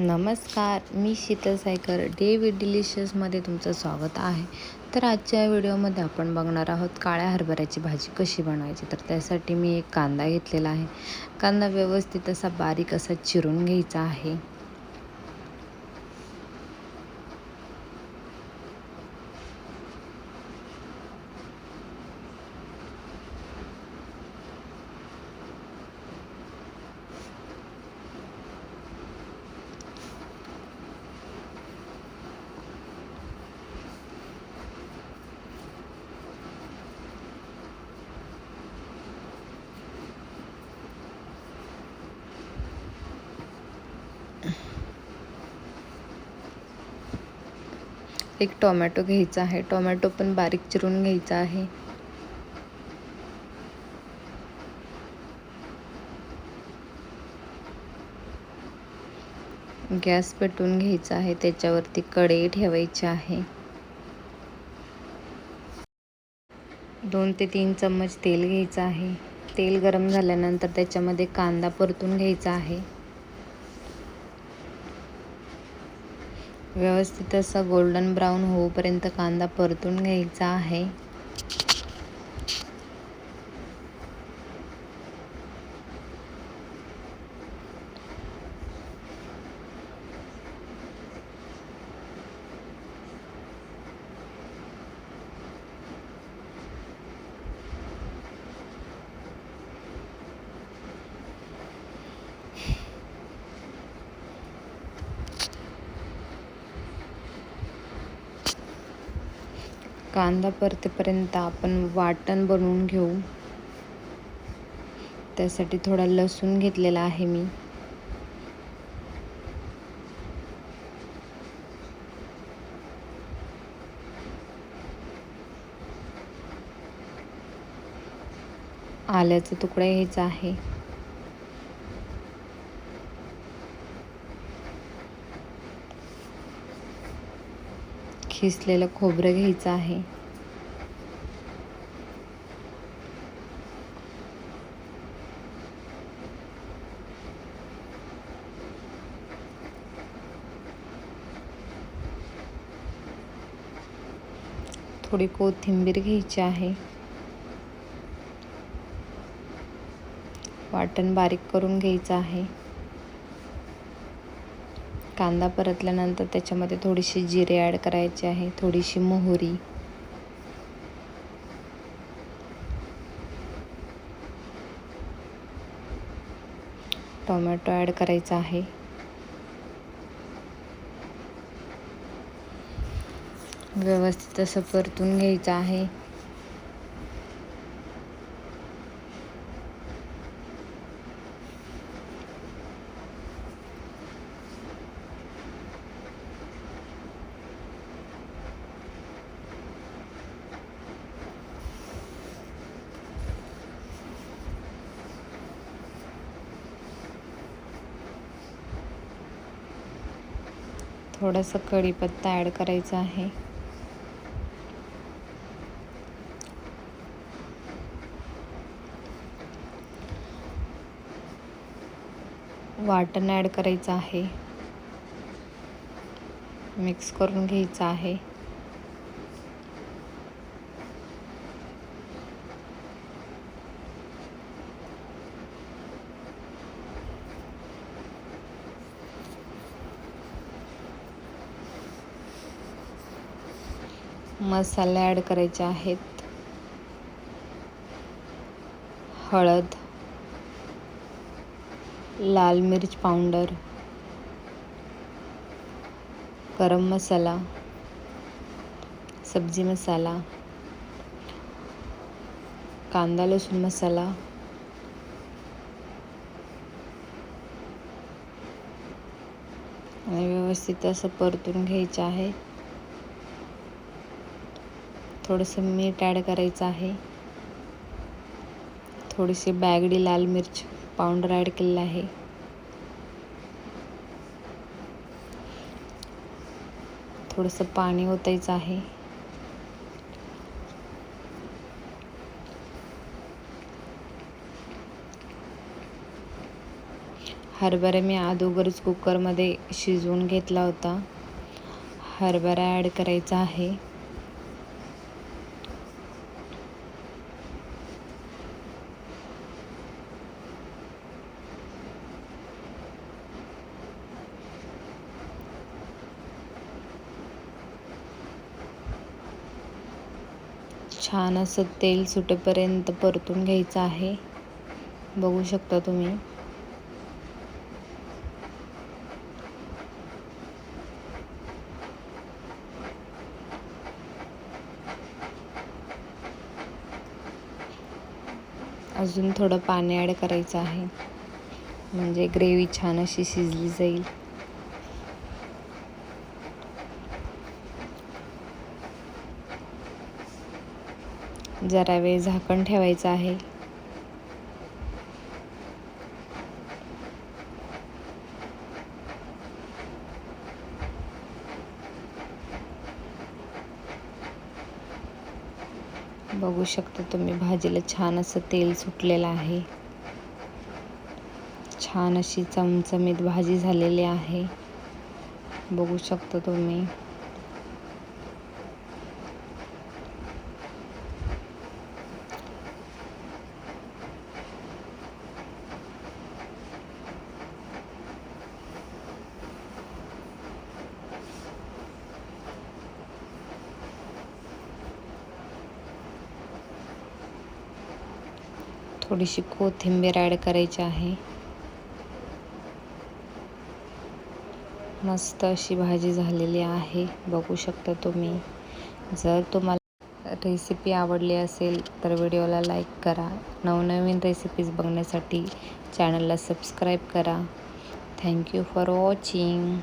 नमस्कार मी Sheetal Saykar. Day with डिलिशियसमध्ये तुमचं स्वागत आहे. तर आजच्या व्हिडिओमध्ये आपण बघणार आहोत काळ्या हरभऱ्याची भाजी कशी बनवायची. तर त्यासाठी मी एक कांदा घेतलेला आहे. कांदा व्यवस्थित असा बारीक असा चिरून घ्यायचा आहे. एक टोमॅटो घ्यायचा आहे. टोमॅटो पण बारीक चिरून घ्यायचा आहे. गॅस पेटवून घ्यायचा आहे. त्याच्यावरती कढई ठेवायची आहे. दोन ते तीन चम्मच तेल घ्यायचं आहे. तेल गरम झाल्यानंतर त्याच्यामध्ये कांदा परतून घ्यायचा आहे. व्यवस्थित असा गोल्डन ब्राऊन होऊपर्यंत कांदा परतून घ्यायचा आहे. कांदा परतेपर्यंत आपण वाटण बनवून घेऊ. त्यासाठी थोडा लसूण घेतलेला आहे मी. आल्याचा तुकडा घ्यायचा आहे. खिसलेलं खोबरं घ्यायचं आहे. थोडी कोथिंबीर घ्यायची आहे. वाटण बारीक करून घ्यायचं आहे. कांदा परतल्यानंतर त्याच्यामध्ये थोडीशी जिरे ॲड करायचे आहे थोडीशी मोहरी. टोमॅटो ॲड करायचा आहे. व्यवस्थित असं परतून घ्यायचं आहे. थोडासा कढीपत्ता ॲड करायचा आहे. वाटण ॲड करायचं आहे. मिक्स करून घ्यायचं आहे. मसाले ॲड करायचे आहेत. हळद लाल मिर्च पावडर गरम मसाला सब्जी मसाला कांदा लसूण मसाला आणि व्यवस्थित असं परतून घ्यायचं आहे. थोडंसं मीठ ॲड करायचं आहे. थोडीशी बॅगडी लाल मिर्च पावडर ॲड केलेलं आहे. थोडंसं पाणी ओतायचं आहे. हरभरा मी अगोदरच कुकरमध्ये शिजवून घेतला होता. हरभरा ॲड करायचा आहे. छान असं तेल सुटेपर्यंत परतून घ्यायचं आहे. बघू शकता तुम्ही. अजून थोडं पाणी ॲड करायचं आहे. म्हणजे ग्रेव्ही छान अशी शिजली जाईल. जरा वेळ झाकण ठेवायचं आहे. बघू शकता तुम्ही भाजीला छान असं तेल सुटलेलं आहे. छान अशी चमचमीत भाजी झालेली आहे. बघू शकता तुम्ही. थोडीशी कोथिंबीर ॲड करायची आहे. मस्त अशी भाजी झालेली आहे बघू शकता तुम्ही. जर तुम्हाला रेसिपी आवडली असेल तर व्हिडिओला लाईक करा. नवनवीन रेसिपीज बघण्यासाठी चॅनलला सबस्क्राईब करा. Thank you for watching